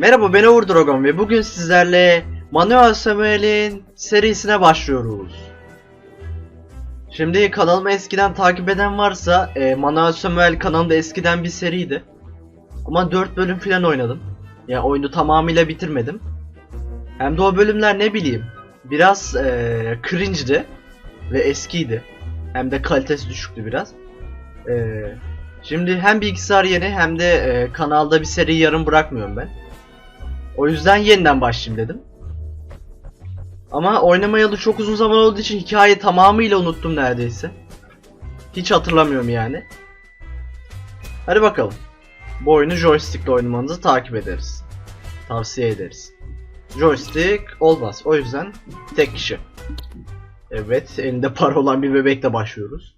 Merhaba ben Uğur Dragon ve bugün sizlerle Manuel Samuel'in serisine başlıyoruz. Şimdi kanalımı eskiden takip eden varsa e, Manuel Samuel kanalımda eskiden bir seriydi. Ama 4 bölüm falan oynadım. Yani oyunu tamamıyla bitirmedim. Hem de o bölümler ne bileyim biraz e, cringe'di ve eskiydi. Hem de kalitesi düşüktü biraz. E, şimdi hem bilgisayar yeni hem de e, kanalda bir seriyi yarım bırakmıyorum ben. O yüzden yeniden başlayayım dedim. Ama oynamayalı çok uzun zaman olduğu için hikayeyi tamamıyla unuttum neredeyse. Hiç hatırlamıyorum yani. Hadi bakalım. Bu oyunu joystickle oynamanızı takip ederiz. Tavsiye ederiz. Joystick olmaz. O yüzden tek kişi. Evet, elinde para olan bir bebekle başlıyoruz.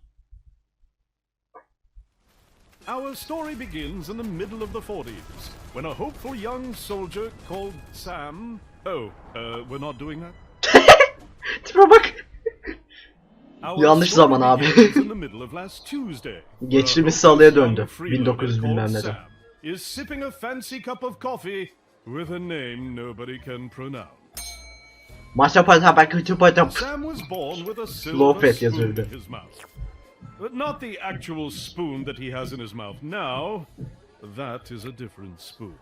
Our story begins in the middle of the 40s, when a hopeful young soldier called Sam. Oh, uh, we're not doing that? Tipe bak. Yanlış zaman abi. Geçtiğimiz salıya döndü. freeloader 1900 called bilmem neden. Is sipping a fancy cup of coffee with a name nobody can pronounce. Maşa pata bak kötü pata. Sam was born But not the actual spoon that he has in his mouth now. That is a different spoon.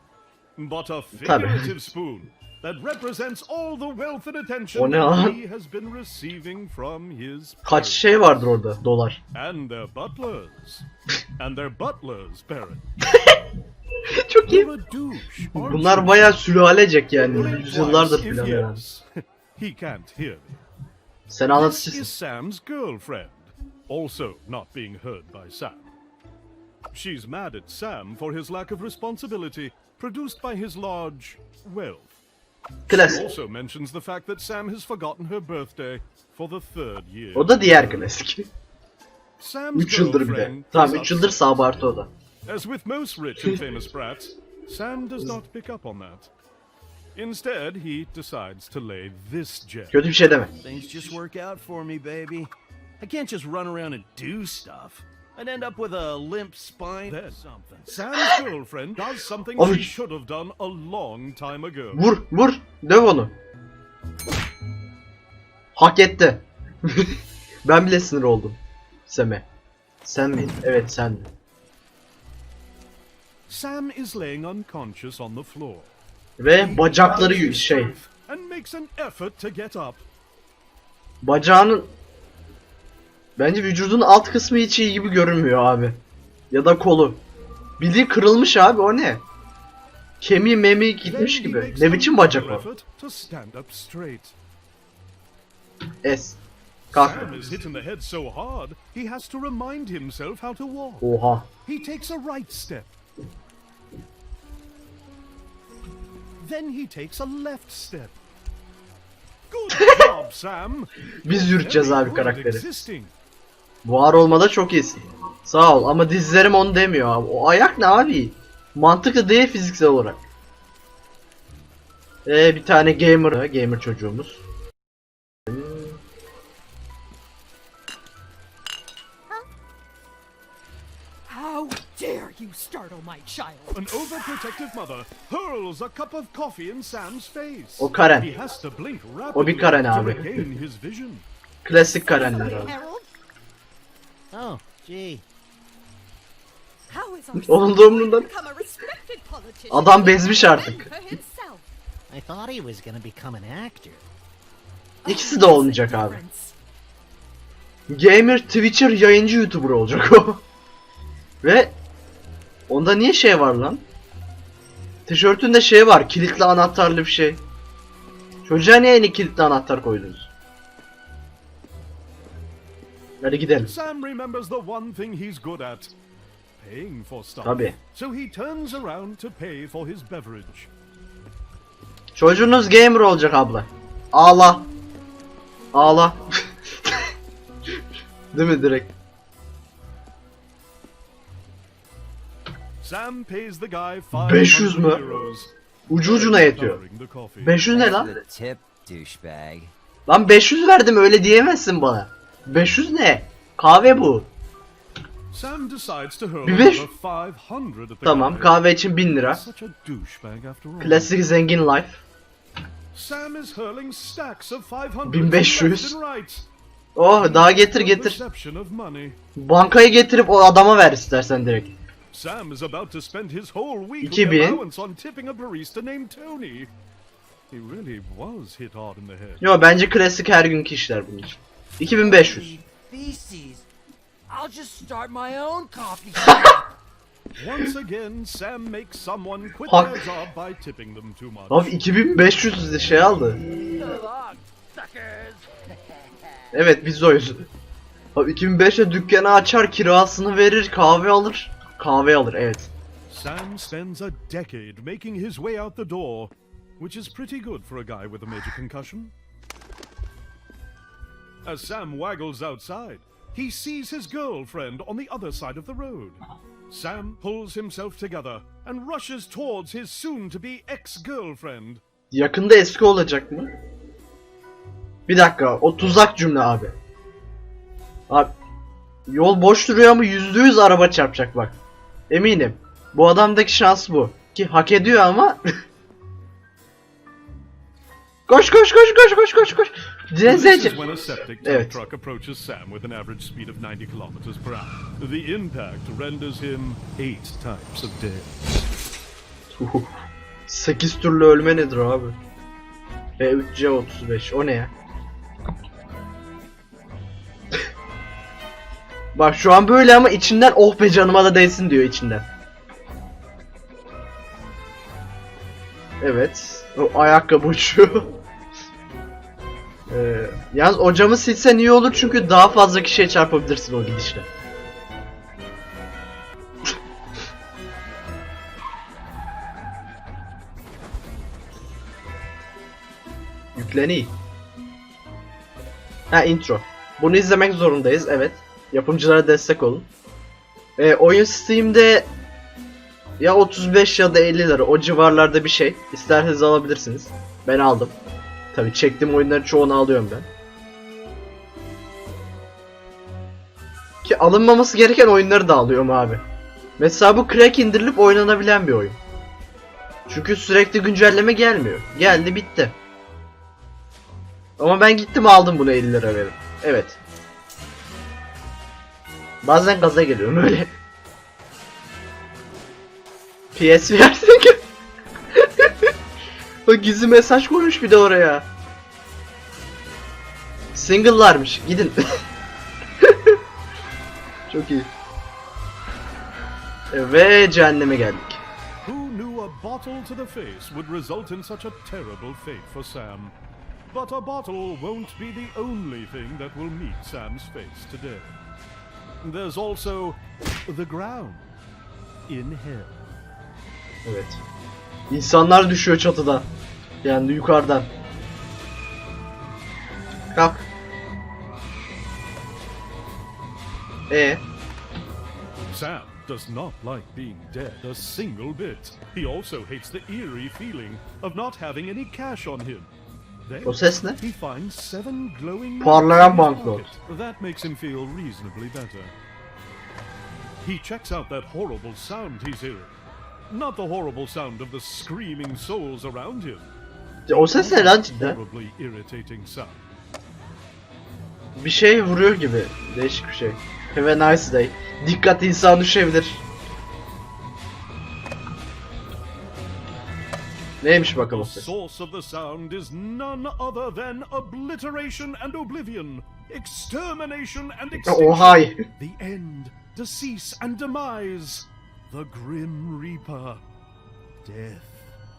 But a figurative spoon that represents all the wealth and attention that he has been receiving from his Kaç parents şey vardır orada dolar. and their butlers and their butlers' parents. Çok iyi. You're a douche, aren't Bunlar you? bayağı sülalecek yani. Yüzyıllardır if falan yani. yes. He can't hear me. Sen This anlatırsın. is Sam's girlfriend, also not being heard by Sam. She's mad at Sam for his lack of responsibility produced by his large wealth. Klasik. Also mentions the fact that Sam has forgotten her birthday for the third year. O da diğer klasik. Sam's 3 yıldır bir de. girlfriend Tamam is 3 yıldır upset. abartı o da. As with most rich and famous brats, Sam does not pick up on that. Instead, he decides to lay this gem. Kötü bir şey deme. Things just work out for me, baby. I can't just run around and do stuff. I'd end up with a limp spine or something. Sam's girlfriend does something Abi- she should have done a long time ago. Vur vur. Döv onu. Hak etti. ben bile sinir oldum. Seme. Sen miydin? Evet sen. Sam is laying unconscious on the floor. Ve bacakları şey. And makes an effort to get up. Bacağının Bence vücudun alt kısmı hiç iyi gibi görünmüyor abi. Ya da kolu. Bildiğin kırılmış abi o ne? Kemiği Then gitmiş gibi. Ne biçim bacak o? Es. Kalk. Oha. Then he takes a left step. Biz yürüteceğiz abi karakteri. Var olmada çok iyisin. Sağ ol ama dizlerim onu demiyor abi. O ayak ne abi? Mantıklı değil fiziksel olarak. Ee bir tane gamer, gamer çocuğumuz. How dare you startle my child? An overprotective mother hurls a cup of coffee in Sam's face. O Karen. He has to blink O bir Karen to abi. regain his vision. Klasik Karenler abi. Oh, gee. Onun da Adam bezmiş artık. for himself? I thought he was gonna become an actor. İkisi de olmayacak abi. Gamer, Twitcher, yayıncı YouTuber olacak o. Ve onda niye şey var lan? Tişörtünde şey var, kilitli anahtarlı bir şey. Çocuğa niye yeni kilitli anahtar koydunuz? Hadi gidelim. Sam remembers the one thing he's good at paying for stuff. Tabii. So he turns around to pay for his beverage. Çocuğunuz gamer olacak abla. Ağla. Ağla. Değil mi direkt? Sam pays the guy 500 500 mü? Ucu ucuna yetiyor. Lowering the coffee. 500 ne lan? Lan 500 verdim öyle diyemezsin bana. 500 ne? Kahve bu. Sam decides to hurl Bir beş- over 500 at the Tamam guy. kahve için 1000 lira. Such a douchebag after all. Klasik zengin life. Sam is hurling stacks of 500 1500. left and right. Oh daha getir getir. perception of money. Bankaya getirip o adama ver istersen direkt. Sam is about to spend his whole weekly 2000. allowance on tipping a barista named Tony. He really was hit hard in the head. Yo bence klasik her günkü işler bunun için. 2500. Feces. I'll just start my own coffee shop. Once again, Sam makes someone quit Hak. their job by tipping them too much. Abi 2500 şey aldı. Evet biz oyuz. Abi 2500'e dükkanı açar, kirasını verir, kahve alır. Kahve alır evet. Sam spends a decade making his way out the door, which is pretty good for a guy with a major concussion. As Sam waggles outside, he sees his girlfriend on the other side of the road. Sam pulls himself together and rushes towards his soon to be ex girlfriend. Yakında eski olacak mı? Bir dakika o tuzak cümle abi. Abi yol boş duruyor ama yüzde yüz araba çarpacak bak. Eminim. Bu adamdaki şans bu. Ki hak ediyor ama. koş koş koş koş koş koş koş. This is when a septic tank truck approaches Sam with an average speed of 90 kilometers per hour. The impact renders him eight types of dead. 8 türlü ölme nedir abi? B3C35 o ne ya? Bak şu an böyle ama içinden oh be canıma da değsin diyor içinden. Evet. O ayakkabı uçuyor. ee, yalnız o camı silsen iyi olur çünkü daha fazla kişiye çarpabilirsin o gidişle. Yükleni. Ha intro. Bunu izlemek zorundayız evet. Yapımcılara destek olun. Ee, oyun Steam'de ya 35 ya da 50 lira o civarlarda bir şey. İsterseniz alabilirsiniz. Ben aldım. Tabi çektiğim oyunların çoğunu alıyorum ben. Ki alınmaması gereken oyunları da alıyorum abi. Mesela bu crack indirilip oynanabilen bir oyun. Çünkü sürekli güncelleme gelmiyor. Geldi bitti. Ama ben gittim aldım bunu 50 lira verip. Evet. Bazen gaza geliyorum öyle. PSVR o gizli mesaj koymuş bir de oraya. Single'larmış. Gidin. Çok iyi. Ve cehenneme geldik. Who knew a bottle to the face would result in such a terrible fate for Sam? But a bottle won't be the only thing that will meet Sam's face today. There's also the ground in hell. Evet. İnsanlar düşüyor çatıdan. Yani yukarıdan. Kalk. E Sam does not like being dead a single bit. He also hates the eerie feeling of not having any cash on him. Then o ses ne? he finds seven glowing Parlayan notes in his banknot. That makes him feel reasonably better. He checks out that horrible sound he's hearing. Not the horrible sound of the screaming souls around him. O ses ne lan cidden? Bir şey vuruyor gibi. Değişik bir şey. Have a nice day. Dikkat insan düşebilir. Neymiş bakalım o The ses? source of the sound is none other than obliteration and oblivion, extermination and extinction. Ohay. The end, decease and demise. The Grim Reaper. Death.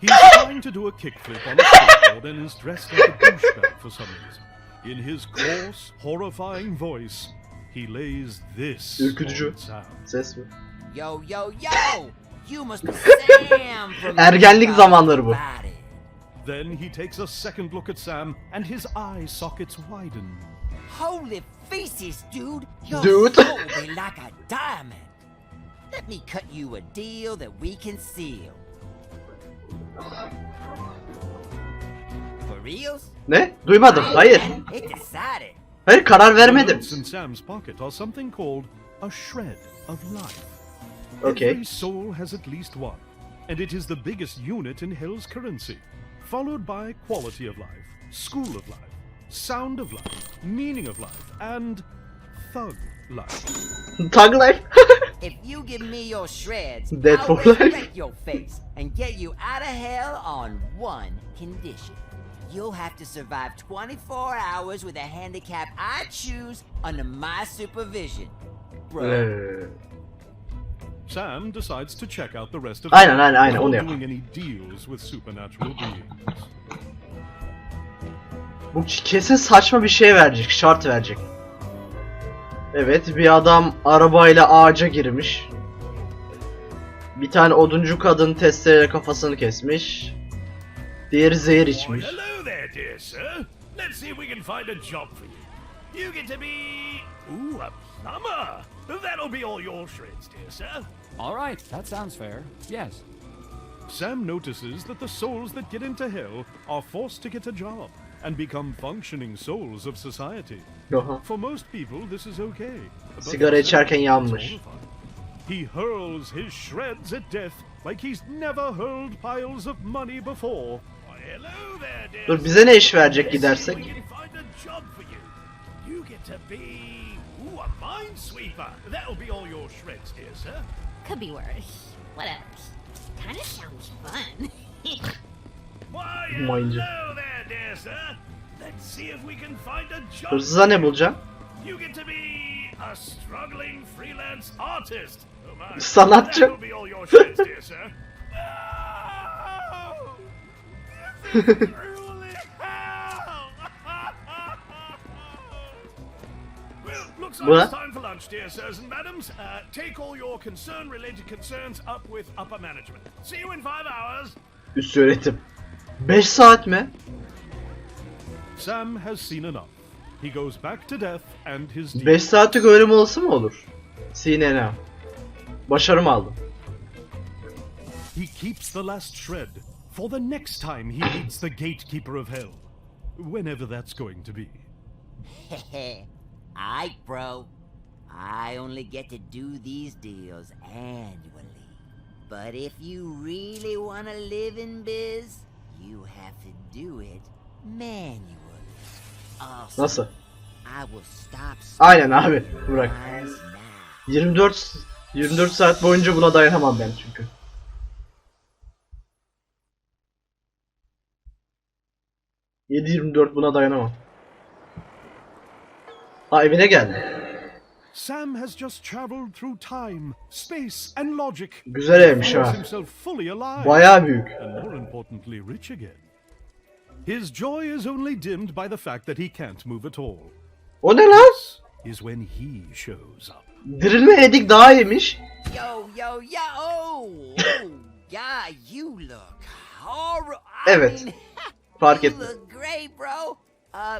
He's trying to do a kickflip on a skateboard and is dressed like a douchebag for some reason. In his coarse, horrifying voice, he lays this Ürkütücü. Ses mi? yo, yo, yo! You must be Sam from Ergenlik zamanları bu. Then he takes a second look at Sam and his eye sockets widen. Holy feces, dude! Your Dude. soul be like a diamond. Let me cut you a deal that we can seal. For reals? Ne? Duymadım. Hayır. It decided. Hayır karar The vermedim. notes in Sam's pocket are something called a shred of life. Okay. Every soul has at least one, and it is the biggest unit in Hell's currency, followed by quality of life, school of life, sound of life, meaning of life, and thug life. Tag life. If you give me your shreds, Dead I'll for life. your face and get you out of hell on one condition. You'll have to survive 24 hours with a handicap I choose under my supervision. Bro. Ee, uh. Sam decides to check out the rest of Aynen, aynen, aynen, before onu yap. doing any deals with supernatural beings. Bu kesin saçma bir şey verecek, şart verecek. Evet, bir adam arabayla ağaca girmiş. Bir tane oduncu kadın testereyle kafasını kesmiş. Diğeri zehir Why, içmiş. hello there, dear sir. Let's see if we can find a job for you. You get to be, ooh, a plumber. That'll be all your shreds, dear sir. All right, that sounds fair. Yes. Sam notices that the souls that get into hell are forced to get a job and become functioning souls of society. Aha. For most people, this is okay. But Sigara for içerken it's yanmış. horrifying. He hurls his shreds at death like he's never hurled piles of money before. Why, hello there, dear Dur bize ne iş verecek gidersek? We can find a job for you. You get to be ooh, a minesweeper. That'll be all your shreds, dear sir. Could be worse. Whatever. Kind of sounds fun. Why, Minesy. hello there, dear sir. Let's see if we can find a job. Hırsıza ne bulacağım? You get to be a struggling freelance artist. Oh my. Sanatçı. That'll be all your shreds, dear sir. No! This is truly hell! well, looks like What? it's time for lunch, dear sirs and madams. Uh, take all your concern-related concerns up with upper management. See you in five hours. Üst yönetim. 5 saat mi? Sam has seen enough. He goes back to death and his deeds. 5 saatlik öğle molası mı olur? CNN. Başarım aldım. He keeps the last shred for the next time he meets the gatekeeper of hell. Whenever that's going to be. Aight, bro. I only get to do these deals annually. But if you really want to live in biz, you have to do it manually. Nasıl? Aynen abi. Now. 24 24 saat boyunca buna dayanamam ben çünkü. ...7-24 buna dayanamam. Ha evine geldi. Sam has just traveled through time, space, and logic. Güzel evmiş ha. Bayağı büyük. His joy is only dimmed by the fact that he can't move at all. O ne lan? İs when he shows up. Dirilme edik daha iyiymiş. Yo, yo, yo! Oh, yeah, you look horrible. Evet. Fark you ettim. look great, bro. Uh,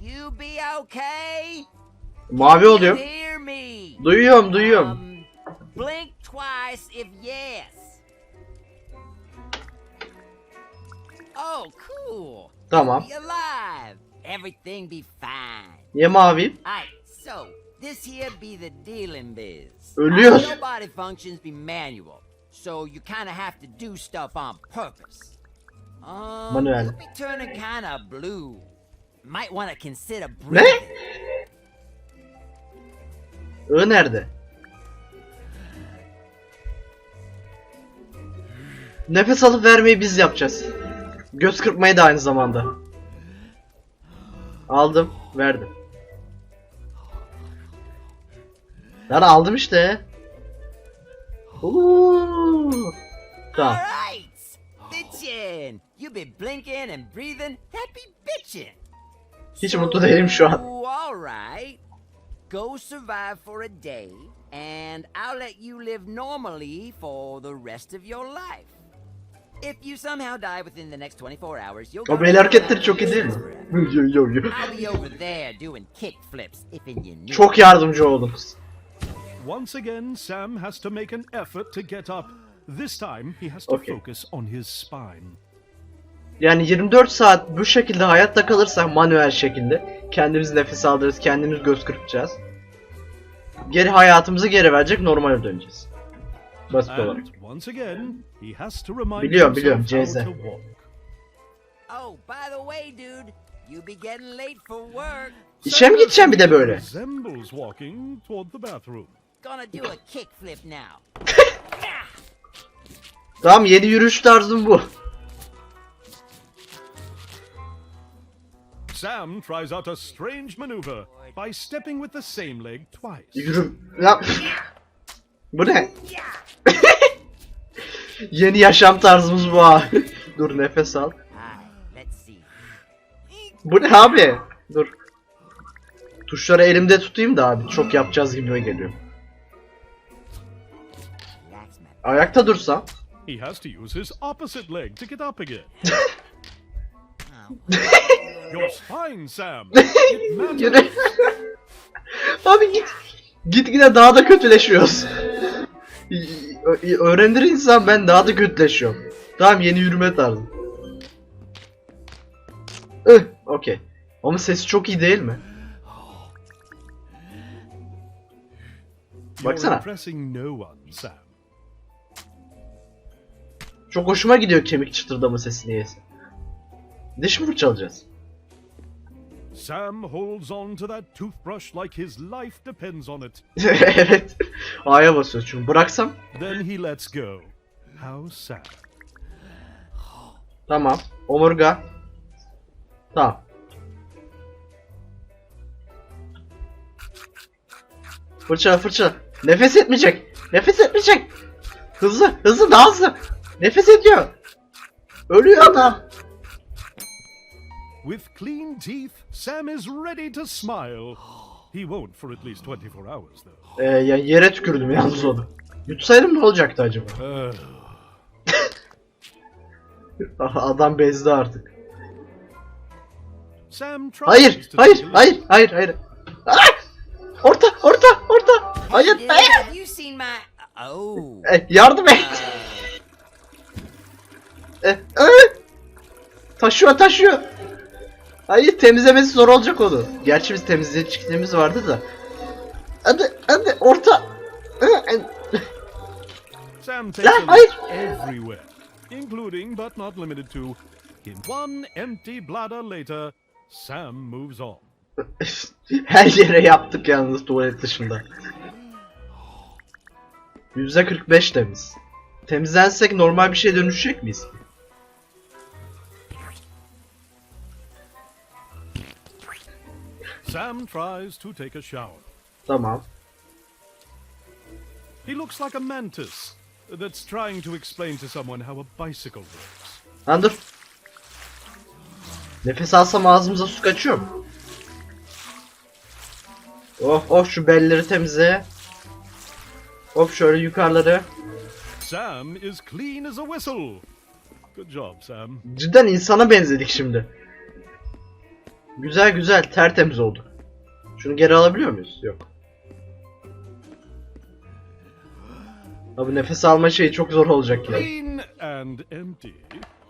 you be okay? Mavi You oluyor. hear me? Duyuyorum duyuyorum. Um, blink twice if yes. Oh, cool. Tamam. Be alive. Everything be fine. Niye mavi? Alright, so this here be the dealing biz. Ölüyor. Your body functions be manual, so you kind of have to do stuff on purpose. Um, Manuel. you'll be turning kind of blue. Might want to consider Ne? breathing. I nerede? Nefes alıp vermeyi biz yapacağız. Göz kırpmayı da aynı zamanda. Aldım, verdim. Lan aldım işte. Oo. Tamam. You be blinking and breathing, that be bitchin'! Hiç mutlu değilim şu an. Alright. Go survive for a day, and I'll let you live normally for the rest of your life. If you somehow die within the next 24 hours, you'll go to hareketleri çok iyi değil mi? Yo, yo, yo. I'll be over there doing kick flips if in you need. Çok yardımcı oldunuz. Once again, Sam has to make an effort to get up. This time, he has to Okay. focus on his spine. Yani 24 saat bu şekilde hayatta kalırsak manuel şekilde kendimiz nefes aldırırız, kendimiz göz kırpacağız. geri hayatımızı geri verecek normale döneceğiz. Basit olarak. And once again, he has to remind Biliyorum, biliyorum, walk. Oh, by the way, dude, you be getting late for work. İşe mi gideceğim bir de böyle? Tamam yeni yürüyüş tarzım bu. Sam tries out a strange maneuver by stepping with the same leg twice. Yürü. Bu ne? yeni yaşam tarzımız bu abi. Dur nefes al. Bu ne abi? Dur. Tuşları elimde tutayım da abi. Çok yapacağız gibi geliyor. Ayakta dursam. He has to use his opposite leg to get up again. You're fine, Sam. It matters. Yürü. abi git. Git gide daha da kötüleşiyoruz. Öğrenir insan ben daha da kötüleşiyorum. Tamam yeni yürüme tarzı. Ih, okey. Ama sesi çok iyi değil mi? Baksana. Çok hoşuma gidiyor kemik çıtırdama sesi niyeyse. Diş mi fırçalayacağız? Sam holds on to that toothbrush like his life depends on it. evet. A'ya basıyor çünkü. Bıraksam. Then he lets go. How sad. Tamam. Omurga. Tamam. Fırça fırça. Nefes etmeyecek. Nefes etmeyecek. Hızlı hızlı daha hızlı. Nefes ediyor. Ölüyor adam. With clean teeth, Sam is ready to smile. He won't for at least 24 hours, though. Ee, ya yere tükürdüm yalnız onu. Yutsaydım ne olacaktı acaba? Uh, Adam bezdi artık. Sam tries Hayır, to hayır, hayır, hayır, hayır. Ah! Orta, orta, orta. Hayır, Dude, hayır. have you seen my... Oh. Eh, yardım et. Uh, Eh, eh. Taşıyor, taşıyor. Hayır, temizlemesi zor olacak onu. Gerçi biz temizleyicimiz vardı da. Hadi, hadi, orta. Sam takes Lan, hayır. everywhere, including but not limited to. In one empty bladder later, Sam moves on. Her yere yaptık yalnız tuvalet dışında. %45 temiz. Temizlensek normal bir şeye dönüşecek miyiz? Sam tries to take a shower. Tamam. He looks like a mantis that's trying to explain to someone how a bicycle works. Lan dur. Nefes alsam ağzımıza su kaçıyor mu? Oh oh şu belleri temizle. Hop şöyle yukarıları. Sam is clean as a whistle. Good job, Sam. Cidden insana benzedik şimdi. Güzel güzel tertemiz olduk. Şunu geri alabiliyor muyuz? Yok. Abi nefes alma şeyi çok zor olacak ya. Clean and empty,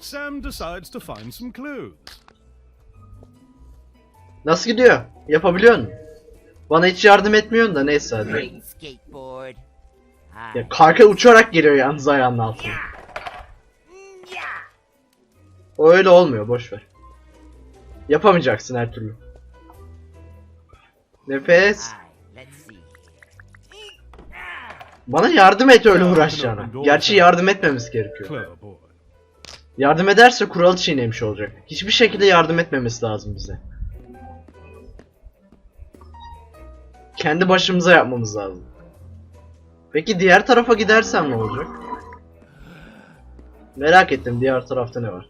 Sam decides to find some clues. Nasıl gidiyor? Yapabiliyor musun? Bana hiç yardım etmiyorsun da neyse hadi. Ya karka uçarak geliyor yalnız ayağının altına. O öyle olmuyor boş ver. Yapamayacaksın her türlü. Nefes. Bana yardım et öyle uğraşacağına. Gerçi yardım etmemiz gerekiyor. Yardım ederse kural çiğnemiş olacak. Hiçbir şekilde yardım etmemesi lazım bize. Kendi başımıza yapmamız lazım. Peki diğer tarafa gidersem ne olacak? Merak ettim diğer tarafta ne var.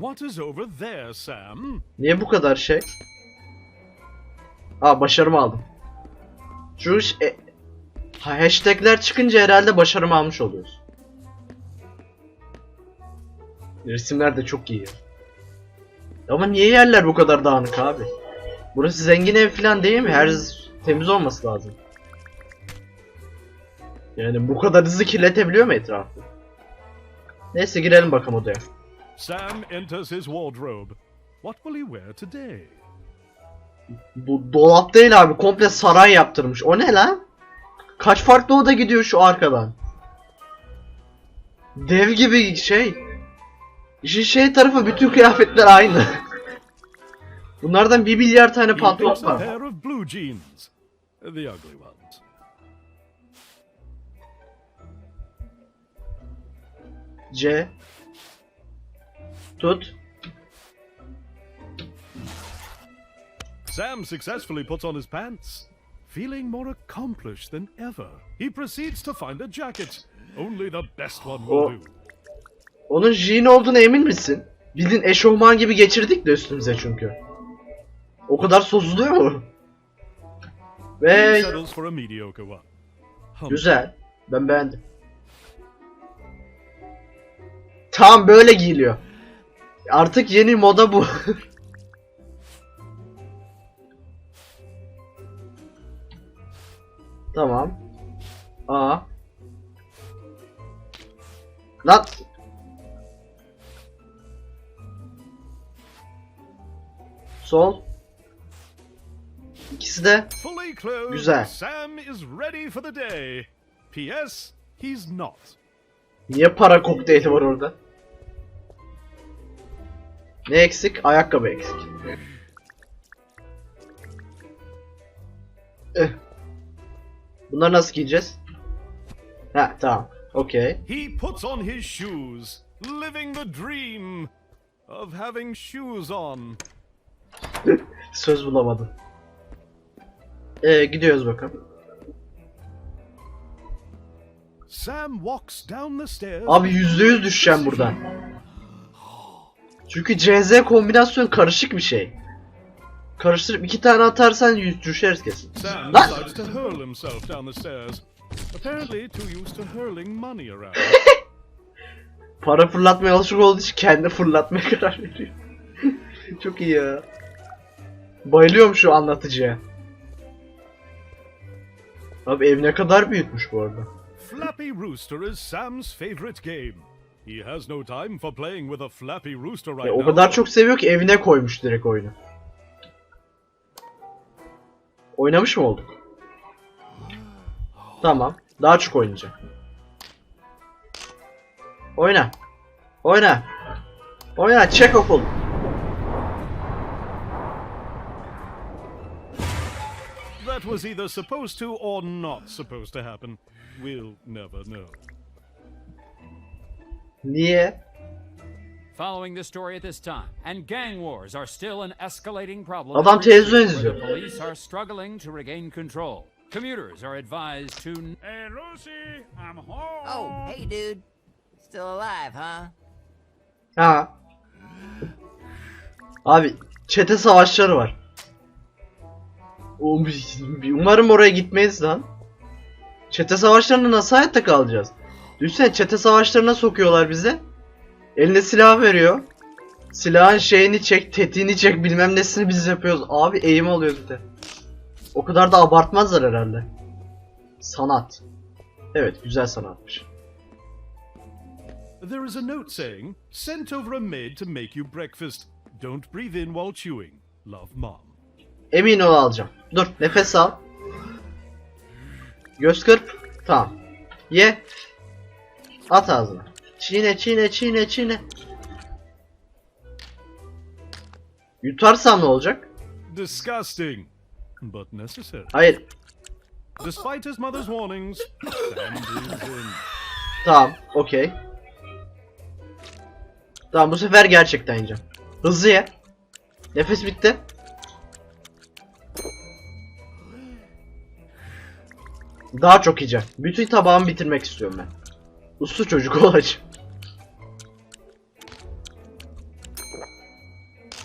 What is over there, Sam? Niye bu kadar şey? Aa başarımı aldım. Şu ş- e, ha, hashtagler çıkınca herhalde başarımı almış oluyoruz. Resimler de çok iyi. Ama niye yerler bu kadar dağınık abi? Burası zengin ev falan değil mi? Her temiz olması lazım. Yani bu kadar hızlı kirletebiliyor mu etrafı? Neyse girelim bakalım odaya. Sam enters his wardrobe. What will he wear today? Bu dolap değil abi. Komple saray yaptırmış. O ne lan? Kaç farklı oda gidiyor şu arkadan? Dev gibi şey. İşin şey tarafı bütün kıyafetler aynı. Bunlardan bir milyar tane pantolon var. C. Tut. Sam successfully puts on his pants. Feeling more accomplished than ever, he proceeds to find a jacket. Only the best one will Oh. do. Onun jean olduğuna emin misin? Bildiğin eşofman gibi geçirdik de üstümüze çünkü. O kadar sozuluyor mu? Ve güzel. Ben beğendim. Tam böyle giyiliyor. Artık yeni moda bu. tamam. A. Lan. Sol. İkisi de Güzel. Sam is ready for the day. P.S. He's not. Niye para kokteyli var orada? Ne eksik? Ayakkabı eksik. Eh. Bunları nasıl giyeceğiz? Ha tamam. Okey. He puts on his shoes, living the dream of having shoes on. Söz bulamadım. Ee, gidiyoruz bakalım. Sam walks down the stairs. Abi yüzde yüz düşeceğim buradan. Çünkü CZ kombinasyon karışık bir şey. Karıştırıp iki tane atarsan yüz düşeriz kesin. Sam Lan! decides to hurl himself down the stairs. Apparently too used to hurling money around. Para fırlatmaya alışık olduğu için kendi fırlatmaya karar veriyor. Çok iyi ya. Bayılıyorum şu anlatıcıya. Abi ev ne kadar büyütmüş bu arada. Flappy Rooster is Sam's favorite game. He has no time for playing with a Flappy Rooster right Ya, o now. kadar çok seviyor ki evine koymuş direkt oyunu. Oynamış mı olduk? Tamam. Daha çok oynayacağım. Oyna. Oyna. Oyna. Check okul. That was either supposed to or not supposed to happen. We'll never know. Niye? Following the story at this time, and gang wars are still an escalating problem. Adam televizyon izliyor. The police are struggling to regain control. Commuters are advised to Hey, Lucy, I'm home. Oh, hey, dude. Still alive, huh? Ha. Abi çete savaşları var. Umarım oraya gitmeyiz lan. Çete savaşlarında nasıl hayatta kalacağız? Düşünsene çete savaşlarına sokuyorlar bize. Eline silah veriyor. Silahın şeyini çek, tetiğini çek, bilmem nesini biz yapıyoruz. Abi eğim alıyoruz bir de. O kadar da abartmazlar herhalde. Sanat. Evet, güzel sanatmış. There is a note saying, sent over a maid to make you breakfast. Don't breathe in while chewing. Love, Mom. Emin ol alacağım. Dur nefes al. Göz kırp. Tamam. Ye. At ağzına. Çiğne çiğne çiğne çiğne. Yutarsam ne olacak? Disgusting, but necessary. Hayır. Despite his mother's warnings, Sam breathes in. Tamam. Okey. Tamam bu sefer gerçekten yiyeceğim. Hızlı ye. Nefes bitti. Daha çok yiyeceğim. Bütün tabağımı bitirmek istiyorum ben. Uslu çocuk olacağım.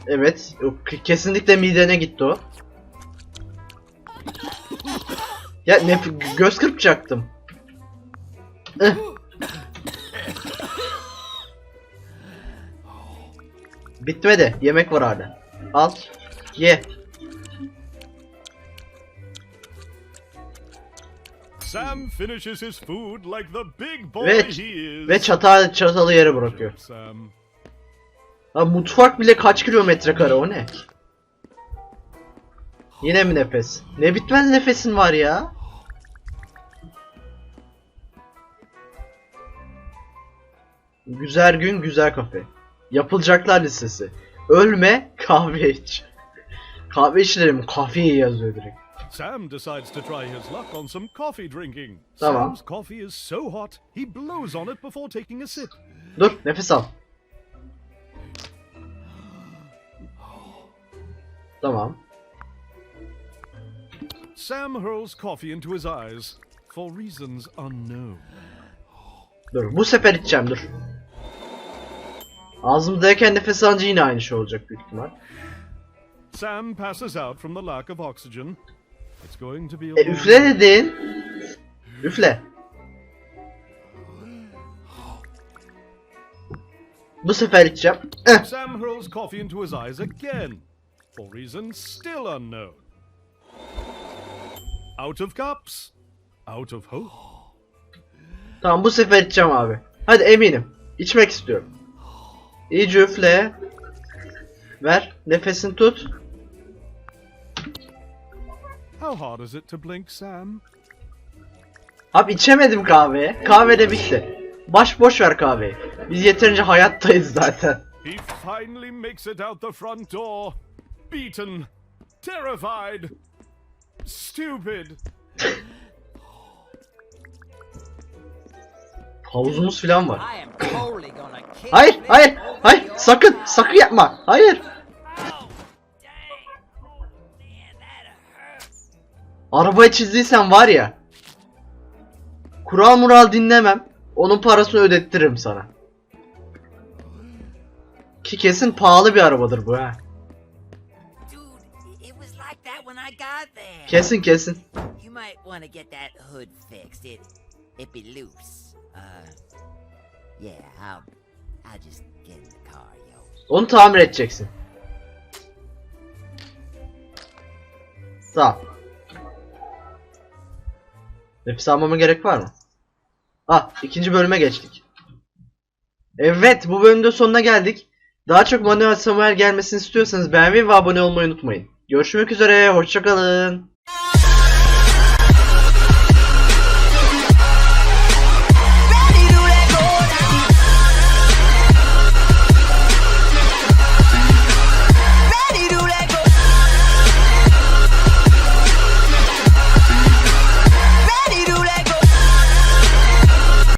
Evet. Kesinlikle midene gitti o. Ya nef- göz kırpacaktım. Eh. Bitmedi. Yemek var hala. Al. Ye. Sam finishes his food like the big boy Ve, he is. ve çatal, çatalı yere bırakıyor. Sam. Ha, mutfak bile kaç kilometre kare o ne? Yine mi nefes? Ne bitmez nefesin var ya? Güzel gün güzel kafe. Yapılacaklar listesi. Ölme kahve iç. Kahve içerim kahve yazıyor direkt. Sam decides to try his luck on some coffee drinking. Tamam. Sam's coffee is so hot, he blows on it before taking a sip. Dur nefes al. Tamam. Sam hurls coffee into his eyes for reasons unknown. Dur bu sefer içeceğim dur. Ağzımdayken nefes alınca yine aynı şey olacak büyük ihtimal. Sam passes out from the lack of oxygen. E üfle dedin. Üfle. Bu sefer içeceğim. Eh. Sam hurls coffee into his eyes again for reasons still unknown. Out of cups, out of hope. Tamam bu sefer içeceğim abi. Hadi eminim. İçmek istiyorum. İyice üfle. Ver. Nefesini tut. How hard is it to blink, Sam? Abi içemedim kahve. Kahve de bitti. Baş boş ver kahveyi. Biz yeterince hayattayız zaten. He finally makes it out the front door. Beaten, terrified, stupid. Havuzumuz falan var. Hayır, hayır, hayır. Sakın, sakın yapma. Hayır. Arabayı çizdiysen var ya. Kural mural dinlemem. Onun parasını ödettiririm sana. Ki kesin pahalı bir arabadır bu ha. Kesin kesin. Uh. Onu tamir edeceksin. Tamam. Nefes almama gerek var mı? Ah, ikinci bölüme geçtik. Evet, bu bölümde sonuna geldik. Daha çok Manuel Samuel gelmesini istiyorsanız beğenmeyi ve abone olmayı unutmayın. Görüşmek üzere, hoşçakalın.